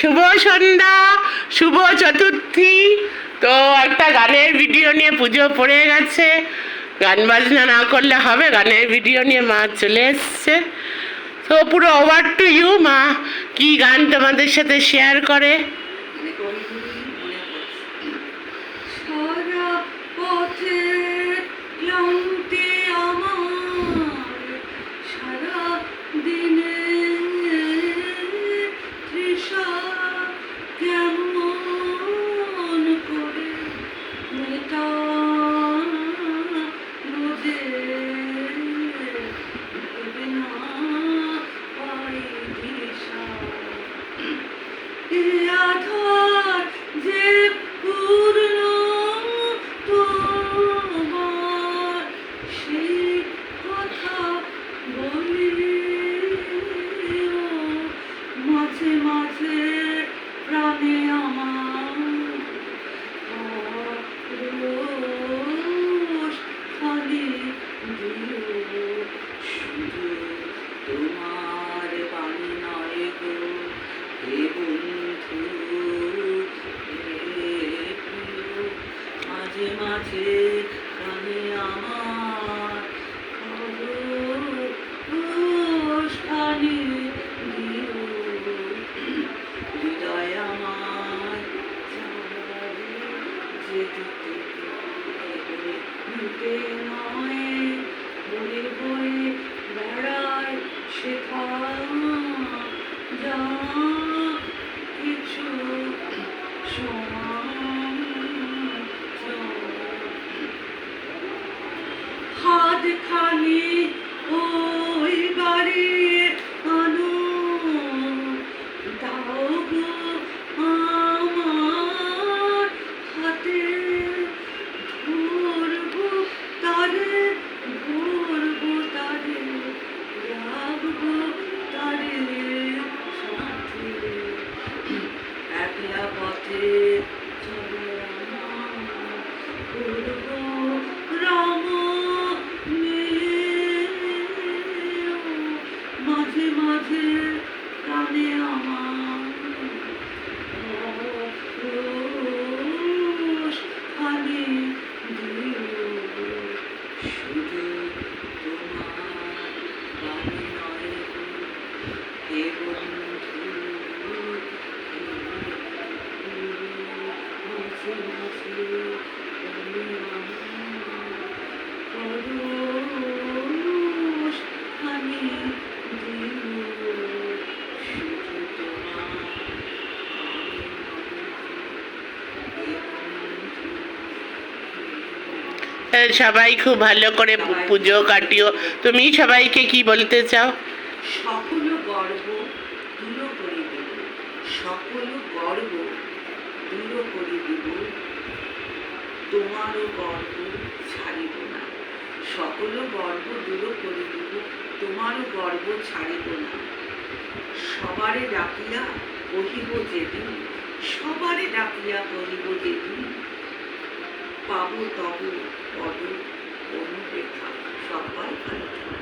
শুভ সন্ধ্যা, শুভ চতুর্থী। তো একটা গানের ভিডিও নিয়ে পুজো পড়ে গেছে। গান বাজনা না করলে হবে, গানের ভিডিও নিয়ে মা চলে এসছে। তো পুরো ওভার টু ইউ মা। কি গান তোমাদের সাথে শেয়ার করে? কানে আমার। দিও। হৃদয় আমার যেতে নয় বলে বলে বেড়ায় শেখা যা কিছু হাত খালি ওই মাঝে প্রাণে আমার সবাই খুব ভালো করে পুজো কাটিও। তুমি সবাইকে কি বলতে চাও? সকল গর্ব করে দিব। সকল গর্ব তোমারও গর্ব ছাড়িব না। সকল গর্ব তোমারও গর্ব ছাড়িব না। সবারে ডাকিয়া কহিব যেদিন, সবারে ডাকিয়া কহিব যেদিন। পাবো তব পদ অনুপেক্ষা সবাই ভালো।